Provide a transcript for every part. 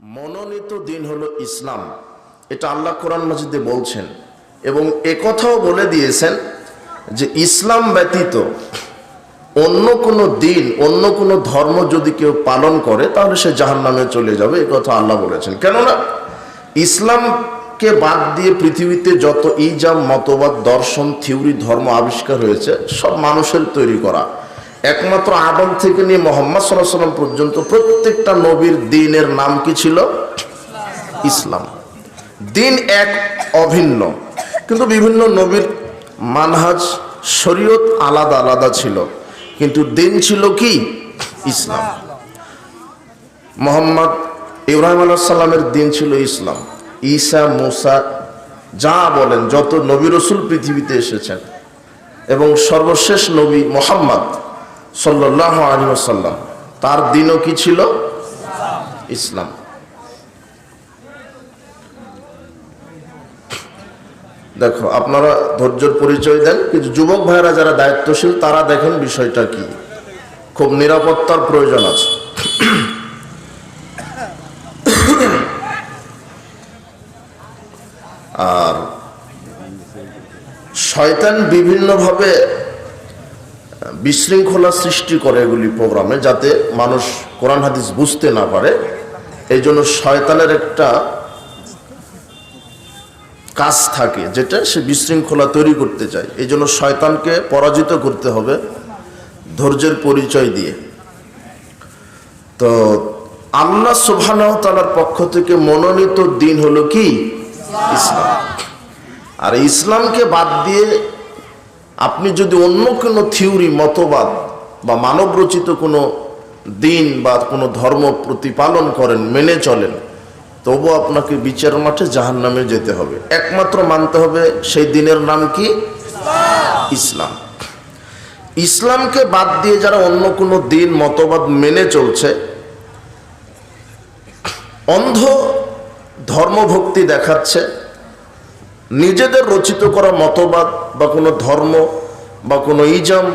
মনোনীত দিন হলো ইসলাম। এটা আল্লাহ কোরআন মাজিদে বলছেন। এবং একথাও বলে দিয়েছেন যে ইসলাম ব্যতীত অন্য কোনো দিন, অন্য কোনো ধর্ম যদি কেউ পালন করে, তাহলে সে জাহান নামে চলে যাবে কথা আল্লাহ বলেছেন। কেননা ইসলামকে বাদ দিয়ে পৃথিবীতে যত ইজাম, মতবাদ, দর্শন, থিওরি, ধর্ম আবিষ্কার হয়েছে, সব মানুষের তৈরি করা। একমাত্র আদম থেকে নিয়ে মোহাম্মদ সাল্লাম পর্যন্ত প্রত্যেকটা নবীর দিনের নাম কি ছিল? ইসলাম। দিন এক অভিন্ন। কিন্তু বিভিন্ন নবীর মানহাজ, শরীয়ত আলাদা আলাদা ছিল। কিন্তু দিন ছিল কি? ইসলাম। মোহাম্মদ ইব্রাহিম আলাহ সাল্লামের দিন ছিল ইসলাম। ঈসা, মুসা, যা বলেন, যত নবী রসুল পৃথিবীতে এসেছেন। এবং সর্বশেষ নবী মোহাম্মদ আসাল্লাম তার দিনও কি ছিল? ইসলাম। দেখো, আপনারা ধৈর্যের পরিচয় দেন, কিন্তু যুবক ভাইয়েরা যারা দায়িত্বশীল, তারা দেখেন বিষয়টা কি। খুব নিরাপত্তার প্রয়োজন আছে। আর শয়তান বিভিন্নভাবে বিশৃঙ্খলা সৃষ্টি করে এগুলি প্রোগ্রামে যাতে মানুষ কোরআন হাদিস বুঝতে না পারে। এই জন্য শয়তানের একটা কাজ থাকে, যেটা সে বিশৃঙ্খলা তৈরি করতে চায়। এই জন্য শয়তানকে পরাজিত করতে হবে ধৈর্যের পরিচয় দিয়ে। তো আল্লাহ তাআলার পক্ষ থেকে মনোনীত দিন হলো কি? ইসলাম। আর ইসলামকে বাদ দিয়ে আপনি যদি অন্য কোনো থিওরি, মতবাদ বা মানব রচিত কোনো দিন বা কোনো ধর্ম প্রতিপালন করেন, মেনে চলেন তবু আপনাকে বিচার মাঠে জাহান নামে যেতে হবে। একমাত্র মানতে হবে সেই দিনের নাম কি? ইসলাম। ইসলামকে বাদ দিয়ে যারা অন্য কোনো দিন, মতবাদ মেনে চলছে, অন্ধ ধর্মভক্তি দেখাচ্ছে নিজেদের রচিত করা মতবাদ বা কোনো ধর্ম বা কোনো ইজম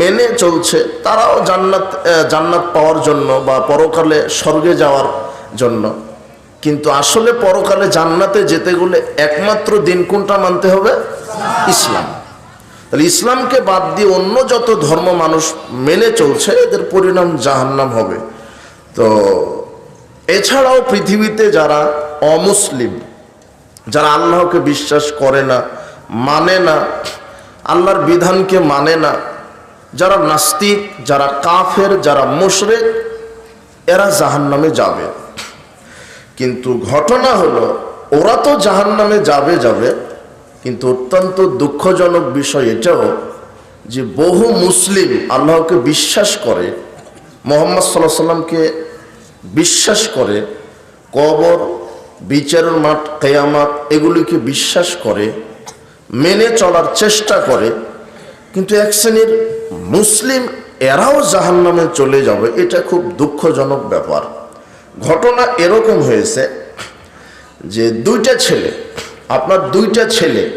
মেনে চলছে, তারাও জান্নাত জান্নাত পাওয়ার জন্য বা পরকালে স্বর্গে যাওয়ার জন্য। কিন্তু আসলে পরকালে জান্নাতে যেতে গেলে একমাত্র দিন কোনটা মানতে হবে? ইসলাম। তাহলে ইসলামকে বাদ দিয়ে অন্য যত ধর্ম মানুষ মেনে চলছে, এদের পরিণাম জাহান্নাম হবে। তো এছাড়াও পৃথিবীতে যারা অমুসলিম যারা আল্লাহকে বিশ্বাস করে না মানে না, আল্লাহর বিধানকে মানে না, যারা নাস্তিক, যারা কাফের, যারা মুশরেক, এরা জাহান্নামে যাবে। কিন্তু ঘটনা হলো, ওরা তো জাহান্নামে যাবে যাবে, কিন্তু অত্যন্ত দুঃখজনক বিষয় এটাও যে বহু মুসলিম আল্লাহকে বিশ্বাস করে, মোহাম্মদ সাল্লাহ সাল্লামকে বিশ্বাস করে, কবর বিচারের মাঠ, কেয়ামাত, এগুলিকে বিশ্বাস করে, মেনে চলার চেষ্টা করে, কিন্তু এক শ্রেণির মুসলিম এরাও জাহান্নামে চলে যাবে, এটা খুব দুঃখজনক ব্যাপার। ঘটনা এরকম হয়েছে যে দুইটা ছেলে, আপনার দুইটা ছেলে,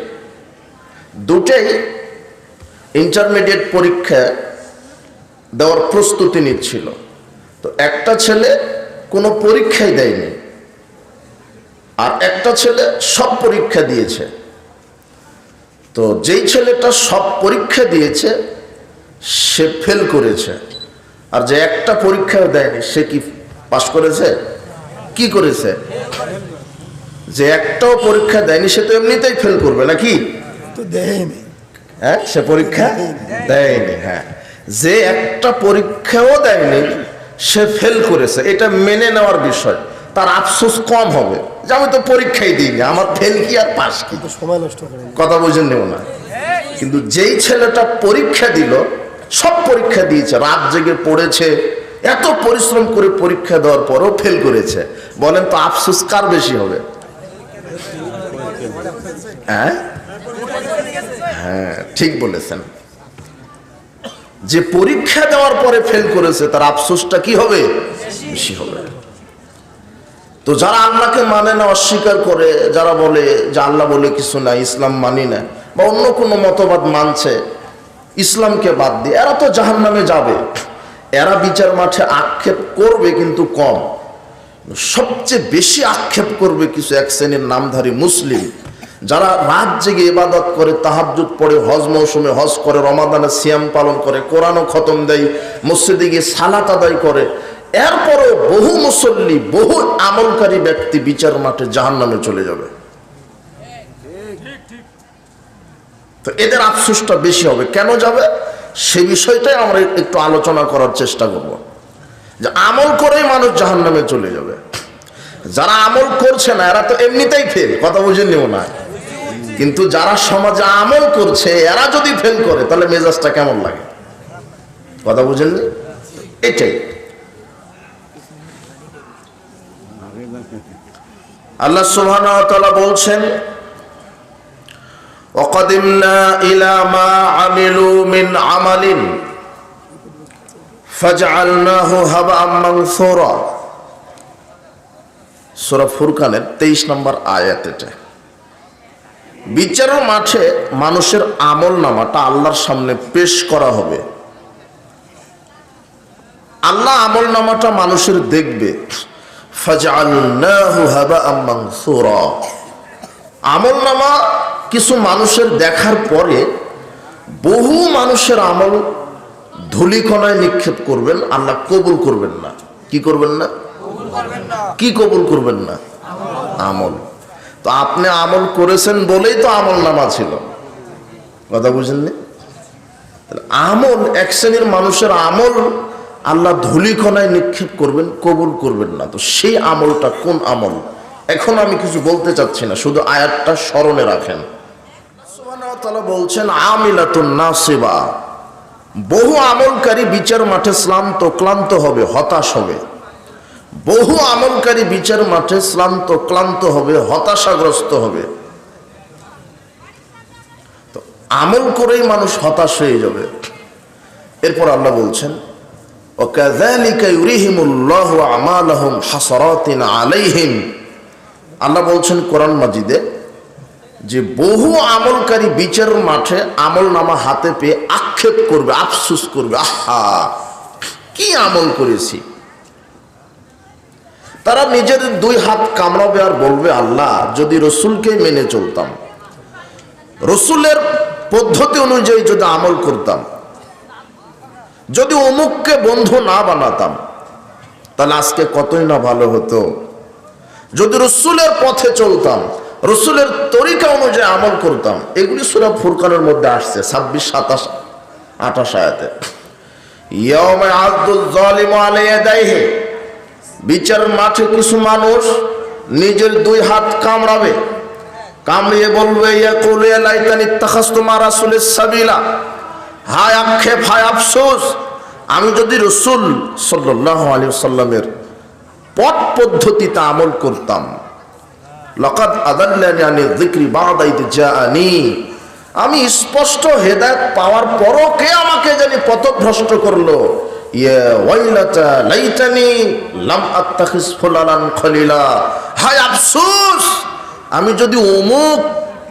দুটাই ইন্টারমিডিয়েট পরীক্ষা দেওয়ার প্রস্তুতি নিচ্ছিল। তো একটা ছেলে কোনো পরীক্ষাই দেয়নি। আর একটা ছেলে সব পরীক্ষা দিয়েছে। তো যেই ছেলেটা সব পরীক্ষা দিয়েছে সে ফেল করেছে। আর যে একটা পরীক্ষাও দেয়নি সে কি পাশ করেছে? কি করেছে? যে একটাও পরীক্ষা দেয়নি সে তো এমনিতেই ফেল করবে নাকি? তো দেয়নি। হ্যাঁ সে পরীক্ষা দেয়নি হ্যাঁ। যে একটা পরীক্ষাও দেয়নি সে ফেল করেছে। এটা মেনে নেওয়ার বিষয়। তার আফসোস কম হবে। যে আমি তো পরীক্ষাই দিইনি আমার ফেল কি আর পাস কি? সময় নষ্ট কথা বুঝে নেব না। কিন্তু যেই ছেলেটা পরীক্ষা দিল সব পরীক্ষা দিয়েছে রাত জেগে পড়েছে এত পরিশ্রম করে পরীক্ষা দেওয়ার পরও ফেল করেছে। বলেন তো আফসোস কার বেশি হবে? হ্যাঁ? হ্যাঁ ঠিক বলেছেন। যে পরীক্ষা দেওয়ার পরে ফেল করেছে তার আফসোসটা কি হবে? বেশি হবে। তো যারা আল্লাহকে মানে না, অস্বীকার করে, যারা বলে যে আল্লাহ বলে কিছু না, ইসলাম মানি না, বা অন্য কোনো মতবাদ মানছে, ইসলামকে বাদ দিয়ে, এরা তো জাহান নামে যাবে। এরা বিচার মাঠে আক্ষেপ করবে কিন্তু কম। সবচেয়ে বেশি আক্ষেপ করবে কিছু এক শ্রেণির নামধারী মুসলিম, যারা রাত জেগে ইবাদত করে, তাহাজ্জুদ পড়ে, হজ মৌসুমে হজ করে রমাদানে সিয়াম পালন করে, কোরআনও খতম দেয়, মসজিদে গিয়ে সালাত আদায় করে এরপরও বহু মুসল্লি, বহু আমলকারী ব্যক্তি বিচার মাঠে জাহান্নামে চলে যাবে। তো এদের আফসোসটা বেশি হবে। কেন যাবে? সে বিষয়টাই আমরা একটু আলোচনা করার চেষ্টা করব। যে আমল করেই মানুষ জাহান নামে চলে যাবে। যারা আমল করছে না, এরা তো এমনিতেই ফেল কথা বুঝে নিও না। কিন্তু যারা সমাজে আমল করছে, এরা যদি ফেল করে, তাহলে মেজাজটা কেমন লাগে? কথা বুঝেননি? এটাই। আল্লাহ সুবহানাহু বলছেন, ওয়াকাদিমনা নম্বর বিচারের মাঠে মানুষের আমল নামাটা আল্লাহর সামনে পেশ করা হবে। আল্লাহ আমল নামাটা মানুষের দেখবে। আমল নামা কিছু মানুষের দেখার পরে বহু মানুষের আমল ধুলিকণায় নিক্ষেপ করবেন আল্লাহ কবুল করবেন না। কি করবেন না? কি কবুল করবেন না? আমল। তো আপনি আমল করেছেন বলেই তো আমল নামা ছিল। কথা বুঝেননি? আমল এক শ্রেণির মানুষের আমল আল্লাহ ধুলিকণায় নিক্ষেপ করবেন, কবুল করবেন না। তো সেই আমলটা কোন আমল? এখন আমি কিছু বলতে চাচ্ছি না, শুধু আয়াতটা স্মরণে রাখেন। বলছেন, আমিলাতুন বহু আমলকারী বিচার মাঠে শ্রান্ত ক্লান্ত হবে, হতাশ হবে। বহু আমলকারী বিচার মাঠে শ্রান্ত ক্লান্ত হবে, হতাশাগ্রস্ত হবে। তো আমল করেই মানুষ হতাশ হয়ে যাবে। এরপর আল্লাহ বলছেন وكذلك يريهم الله أعمالهم حسرات عليهم আল্লাহ বলছেন কোরআন মাজিদে যে বহু আমলকারী বিচার মাঠে আমল নামা হাতে পেয়ে আক্ষেপ করবে আফসুস করবে আহা কি আমল করেছি তারা নিজের দুই হাত কামড়াবে আর বলবে আল্লাহ যদি রসুলকে মেনে চলতাম রসুলের পদ্ধতি অনুযায়ী যদি আমল করতাম যদি অমুককে বন্ধু না বানাতাম, তাহলে আজকে কতই না ভালো হতো। যদি রসুলের পথে চলতাম, রসুলের তরিকা অনুযায়ী আমল করতাম, এগুলি সুরা ফুরকানের মধ্যে আসছে, ছাব্বিশ, সাতাশ, আঠাশ আয়াতে। বিচার মাঠে কিছু মানুষ নিজের দুই হাত কামড়াবে। কামড়িয়ে বলবে ইয়া কুলিয়া লাইতানি তাখাস্তু মা রাসূলের সাবিলা। হায় আক্ষেপ, হায় আফসোস। আমি যদি রসুল সাল্লাল্লাহু আলাইহি সাল্লামের পথ পদ্ধতিতে আমল করতাম, লকাদ আদাল্লানি জাআনি, আমি স্পষ্ট হেদায়েত পাওয়ার পরও কে আমাকে জানি পথভ্রষ্ট করল? হায় আফসোস! আমি যদি অমুক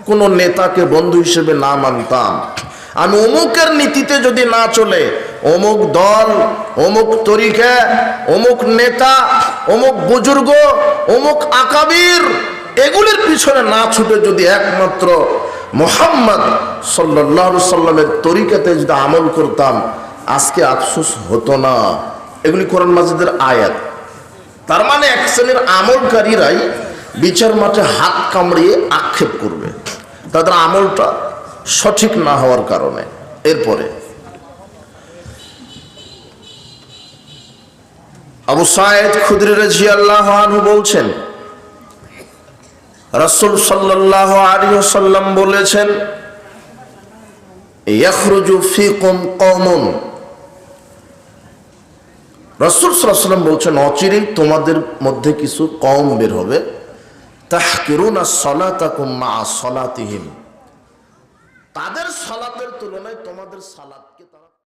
কোন নেতাকে বন্ধু হিসেবে না মানতাম আমি অমুকের নীতিতে যদি না চলে, অমুক দল, অমুক তরিকা, অমুক নেতা, অমুক বুজুর্গ, অমুক আকাবির, এগুলির পিছনে না ছুটে যদি একমাত্র মোহাম্মদ সাল্লাহ সাল্লামের তরিকাতে যদি আমল করতাম, আজকে আফসোস হতো না। এগুলি কোরআন মাজিদের আয়াত। তার মানে এক শ্রেণির আমলকারীরাই বিচার মাঠে হাত কামড়িয়ে আক্ষেপ করবে। তাদের আমলটা সঠিক না হওয়ার কারণে। এরপরে, আবু সায়েদ খুদরি রাজি আল্লাহ আনহু বলছেন, রাসূল সাল্লাল্লাহু আলাইহি ওয়াসাল্লাম বলেছেন, ইয়াখরুজু ফিকুম কওমুন। রাসূল ওয়াসাল্লাম বলছেন, অচিরেই তোমাদের মধ্যে কিছু কওম বের হবে। তাহকিরুনা সলাতাকুম মা সলাতিহিম। তাদের সালাতের তুলনায় তোমাদের সালাত